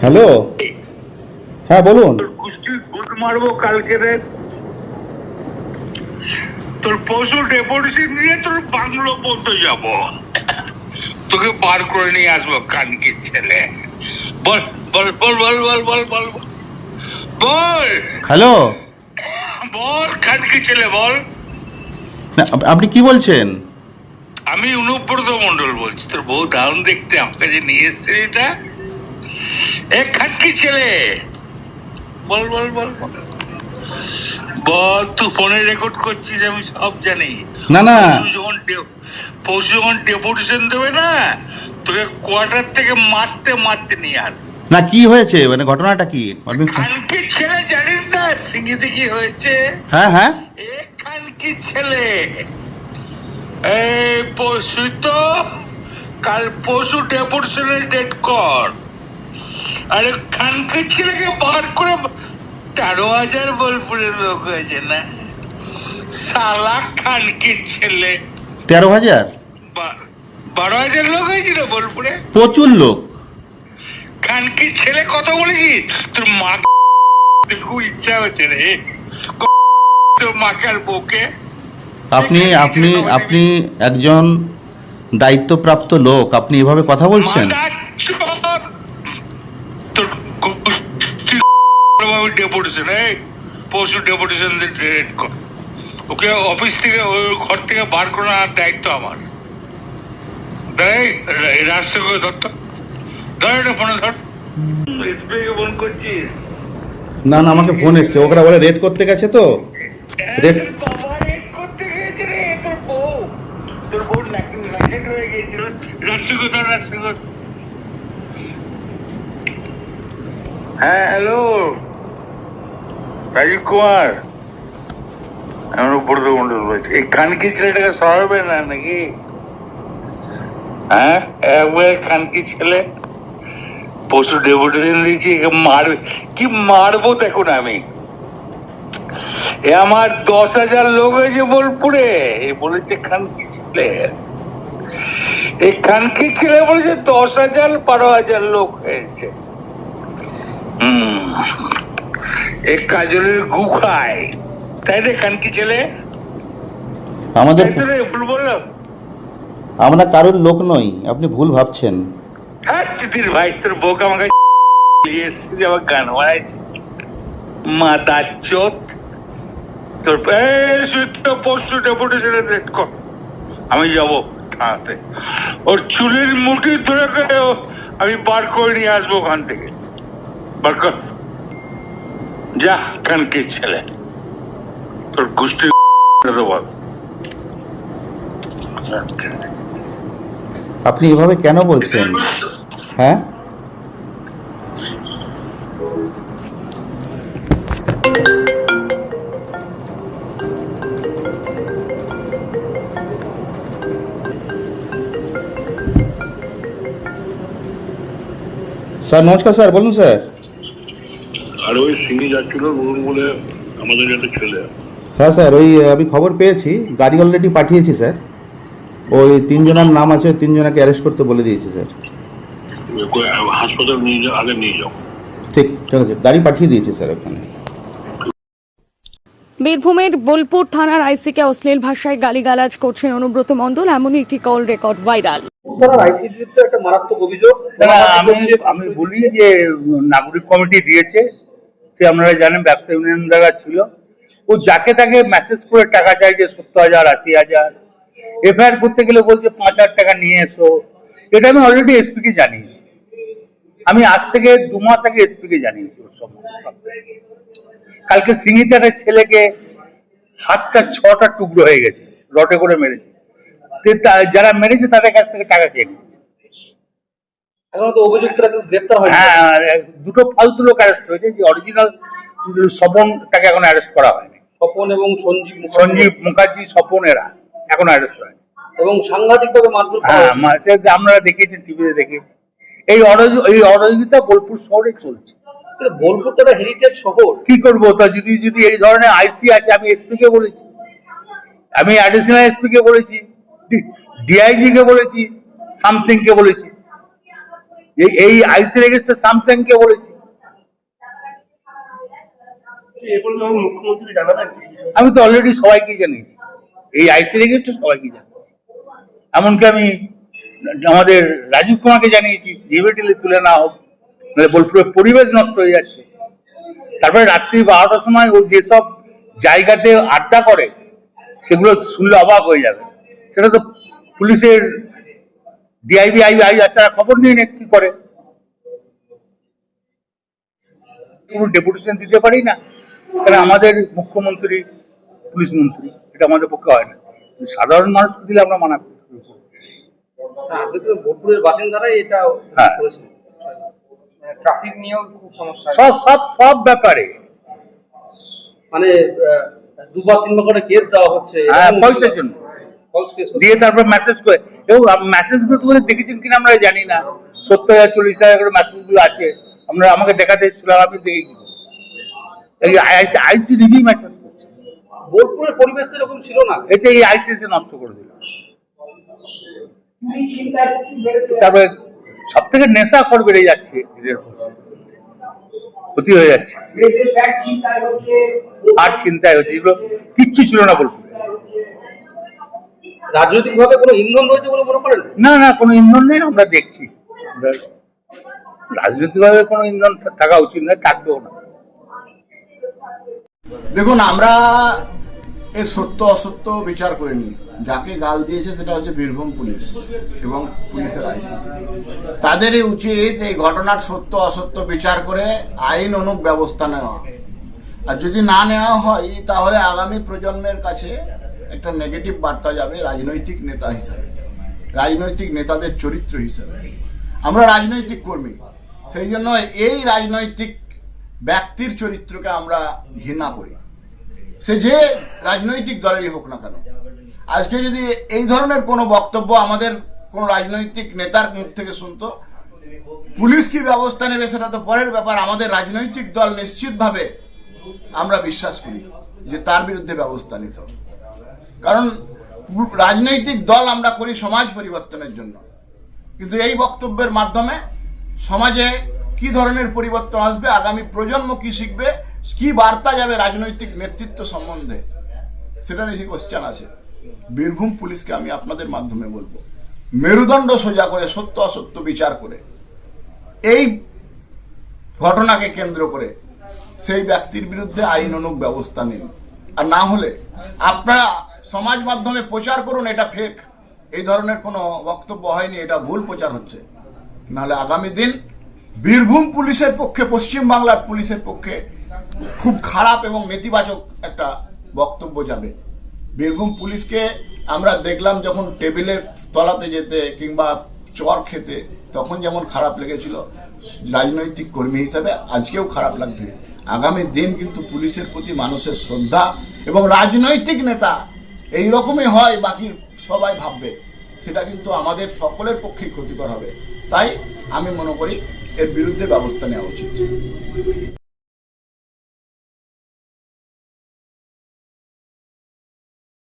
Hello? হ্যাঁ বলুন। Good মারবো কালকে রে। তোর পশু দিয়ে তোর বাংলো যাব। তোকে বার করে নিয়ে আসব কানকির ছেলে। বল বল বল বল বল বল বল বল। বল! হ্যালো? বল কানকি ছেলে বল। আপনি কি বলছেন? আমি অনুব্রত মন্ডল বলছি। তোর বউ দারুণ দেখতে আমাকে যে নিয়ে এসছে এটা। এ খাটকি ছেলে। বল বল বল বল। তুই ফোনে রেকর্ড করছিস আমি সব জানি। না না। যখন পরশু যখন ডেপুটেশন দেবে না তোকে কোয়ার্টার থেকে মারতে মারতে নিয়ে আস। না কি হয়েছে? মানে ঘটনাটা কি? খানকি ছেলে জানিস না? সিঙ্গিতে কি হয়েছে? হ্যাঁ হ্যাঁ। এখান কি ছেলে। এই পরশু তো কাল পরশু ডেপুটেশনের ডেট কর। আরে খানকে ছেলেকে বার করে তেরো হাজার বোলপুরের লোক হয়েছে না? সালা খানকির ছেলে। তেরো হাজার? বারো হাজার লোক হয়েছিল বোলপুরে? প্রচুর লোক। খানকির ছেলে কথা বলেছি তোর মা খুব ইচ্ছা হচ্ছে রে। তোর মাকে আর বউকে? আপনি আপনি আপনি একজন দায়িত্বপ্রাপ্ত লোক আপনি এভাবে কথা বলছেন মাদারচোদ! তোর ডেপুটেশন এই পশু ডেপুটেশন রেড কর। ওকে অফিস থেকে ওই ঘর থেকে বার করার দায়িত্ব আমার। রাস্তা করে ধরতো ধর এটা ফোনে ধর। এসবিআই ফোন করছিস? না না আমাকে ফোন এসছে। ওরা বলে রেড করতে গেছে তো। রেড করতে গিয়েছে রে তোর বউ। তোর বউ হয়ে গিয়েছিল। ধর হ্যাঁ হ্যালো উপর তো মন্ডল এই ছেলেটাকে সরাবে না নাকি? হ্যাঁ? একবার ছেলে পশু দিয়েছি মারবে। কি মারবো দেখুন আমি। এ আমার দশ হাজার লোক হয়েছে বোলপুরে। এ বলেছে খানকি ছেলে। এই খানকি ছেলে বলেছে দশ হাজার, বারো হাজার লোক হয়েছে। হুম। এ কাজলের গু খায় তাই রে খানকি ছেলে আমাদের ভুল বললাম আমরা কারোর লোক নই আপনি ভুল ভাবছেন। হ্যাঁ তিতির ভাই তোর বউকে আমাকে এসেছে আমার গান মাতা চোত। তোর পরশু রেট কর। আমি যাব থানাতে। ওর চুলের মুঠি ধরে আমি বার করে নিয়ে আসব ওখান থেকে। বার কর। যা কানকে ছেলে তোর গোষ্ঠী বল আপনি এভাবে কেন বলছেন? হ্যাঁ? স্যার নমস্কার স্যার বলুন স্যার। আর ওই সিঙ্গি যাচ্ছিল বলে আমাদের একটা ছেলে। হ্যাঁ স্যার ওই আমি খবর পেয়েছি গাড়ি অলরেডি পাঠিয়েছি স্যার। ওই তিনজনের নাম আছে তিনজনকে অ্যারেস্ট করতে বলে দিয়েছি স্যার। হাসপাতাল নিয়ে যাও আগে নিয়ে যাও। ঠিক ঠিক আছে গাড়ি পাঠিয়ে দিয়েছি স্যার ওখানে। বীরভূমের বোলপুর থানার আইসিকে অশ্লীল ভাষায় গালিগালাজ করছেন অনুব্রত মণ্ডল এমনই একটি কল রেকর্ড ভাইরাল। থানার তো একটা মারাত্মক অভিযোগ। আমি আমি বলি যে নাগরিক কমিটি দিয়েছে সে আপনারা জানেন ব্যবসা ইউনিয়ন দ্বারা ছিল। ও যাকে তাকে মেসেজ করে টাকা চাইছে, সত্তর হাজার, আশি হাজার। এফআইআর করতে গেলে বলছে, পাঁচ হাজার টাকা নিয়ে এসো। এটা আমি অলরেডি এসপি কে জানিয়েছি। আমি আজ থেকে দু মাস আগে এসপি কে জানিয়েছি ওর সম্বন্ধে। কালকে সিঙ্গিতে ছেলেকে হাতটা ছটা টুকরো হয়ে গেছে, রটে করে মেরেছে। যারা মেরেছে তাদের কাছ থেকে টাকা খেয়ে নিয়েছে। এখন তো অভিযুক্তরা গ্রেপ্তার হয়নি হ্যাঁ দুটো ফালতু লোক অ্যারেস্ট হয়েছে যে অরিজিনাল স্বপন তাকে এখন অ্যারেস্ট করা হয়নি। স্বপন এবং সঞ্জীব সঞ্জীব মুখার্জি স্বপন এরা এখন অ্যারেস্ট এবং সাংঘাতিক ভাবে মারধর হ্যাঁ আপনারা দেখিয়েছেন টিভিতে দেখিয়েছেন এই এই অরজিতা বোলপুর শহরে চলছে। বোলপুর তো একটা হেরিটেজ শহর। কি করব? তা যদি যদি এই ধরনের আইসি আছে আমি এসপি কে বলেছি। আমি অ্যাডিশনাল এসপি কে বলেছি ডিআইজি কে বলেছি সামথিং কে বলেছি। এই আইসির এগেস্টে স্যামসাং কে বলেছি। আমি তো অলরেডি সবাইকে জানিয়েছি। এই আইসি রেগেস্টে সবাইকে জানি এমনকি আমি আমাদের রাজীব কুমারকে জানিয়েছি ডিবিটিলে তুলে না হোক। নাহলে বোলপুরের পরিবেশ নষ্ট হয়ে যাচ্ছে। তারপরে রাত্রি বারোটার সময় ও যেসব জায়গাতে আড্ডা করে সেগুলো শুনলে অবাক হয়ে যাবে। সেটা তো পুলিশের ডিআইবি আই আই তারা খবর নিয়ে নে কি করে? কোনো ডেপুটেশন দিতে পারি না? কারণ আমাদের মুখ্যমন্ত্রী পুলিশ মন্ত্রী এটা আমাদের পক্ষে হয় না। সাধারণ মানুষকে দিলে আমরা মানা করি। বোলপুরের বাসিন্দারাই এটা হ্যাঁ। ট্রাফিক নিয়েও খুব সমস্যা সব সব সব ব্যাপারে। মানে দুবার তিনবার করে কেস দেওয়া হচ্ছে। হ্যাঁ পয়সার জন্য। দিয়ে তারপর মেসেজ করে। এবং মেসেজগুলো তোমাদের দেখেছেন কিনা আমরা জানি না। সত্তর হাজার চল্লিশ হাজার করে মেসেজগুলো আছে। আমরা আমাকে দেখাতে এসেছিল আমি দেখে এই আইসি নিজেই মেসেজ করছে। বোলপুরের পরিবেশ তো এরকম ছিল না। এতে এই আইসিএসে নষ্ট করে দিল। তারপরে সব থেকে নেশা খর বেড়ে যাচ্ছে ক্ষতি হয়ে যাচ্ছে। আর চিন্তায় হচ্ছে। এগুলো কিচ্ছু ছিল না বোলপুরে। রাজনৈতিক ভাবে কোনো ইন্ধন রয়েছে বলে মনে করেন? না না কোনো ইন্ধন নেই আমরা দেখছি। রাজনৈতিকভাবে কোনো ইন্ধন থাকা উচিত নয় থাকবেও না। দেখুন আমরা এর সত্য অসত্য বিচার করিনি। যাকে গাল দিয়েছে সেটা হচ্ছে বীরভূম পুলিশ এবং পুলিশের আইসি তাদেরই উচিত এই ঘটনার সত্য অসত্য বিচার করে আইন অনুক ব্যবস্থা নেওয়া। আর যদি না নেওয়া হয় তাহলে আগামী প্রজন্মের কাছে একটা নেগেটিভ বার্তা যাবে রাজনৈতিক নেতা হিসাবে। রাজনৈতিক নেতাদের চরিত্র হিসাবে। আমরা রাজনৈতিক কর্মী। সেই জন্য এই রাজনৈতিক ব্যক্তির চরিত্রকে আমরা ঘৃণা করি। সে যে রাজনৈতিক দলেরই হোক না কেন। আজকে যদি এই ধরনের কোনো বক্তব্য আমাদের কোনো রাজনৈতিক নেতার মুখ থেকে শুনতো, পুলিশ কি ব্যবস্থা নেবে সেটা তো পরের ব্যাপার। আমাদের রাজনৈতিক দল নিশ্চিতভাবে আমরা বিশ্বাস করি যে তার বিরুদ্ধে ব্যবস্থা নিত কারণ রাজনৈতিক দল আমরা করি সমাজ পরিবর্তনের জন্য। কিন্তু এই বক্তব্যের মাধ্যমে সমাজে কি ধরনের পরিবর্তন আসবে, আগামী প্রজন্ম কি শিখবে, কি বার্তা যাবে রাজনৈতিক নেতৃত্ব সম্বন্ধে, সেটা নিয়ে কোশ্চেন আছে। বীরভূম পুলিশকে আমি আপনাদের মাধ্যমে বলব, মেরুদণ্ড সোজা করে, সত্য অসত্য বিচার করে, এই ঘটনাকে কেন্দ্র করে সেই ব্যক্তির বিরুদ্ধে আইন অনুক ব্যবস্থা নিন। আর না হলে আপনারা সমাজ মাধ্যমে প্রচার করুন, এটা ফেক এই ধরনের কোনো বক্তব্য হয়নি, এটা ভুল প্রচার হচ্ছে। নাহলে আগামী দিন বীরভূম পুলিশের পক্ষে, পশ্চিম বাংলার পুলিশের পক্ষে খুব খারাপ এবং নেতিবাচক একটা বক্তব্য যাবে। বীরভূম পুলিশকে আমরা দেখলাম যখন টেবিলের তলাতে যেতে কিংবা চর খেতে, তখন যেমন খারাপ লেগেছিল, রাজনৈতিক কর্মী হিসাবে আজকেও খারাপ লাগবে। আগামী দিন কিন্তু পুলিশের প্রতি মানুষের শ্রদ্ধা এবং রাজনৈতিক নেতা এই রকমই হয়, বাকি সবাই ভাববে। সেটা কিন্তু আমাদের সকলের পক্ষে ক্ষতিকর হবে। তাই আমি মনে করি এর বিরুদ্ধে ব্যবস্থা নেওয়া উচিত।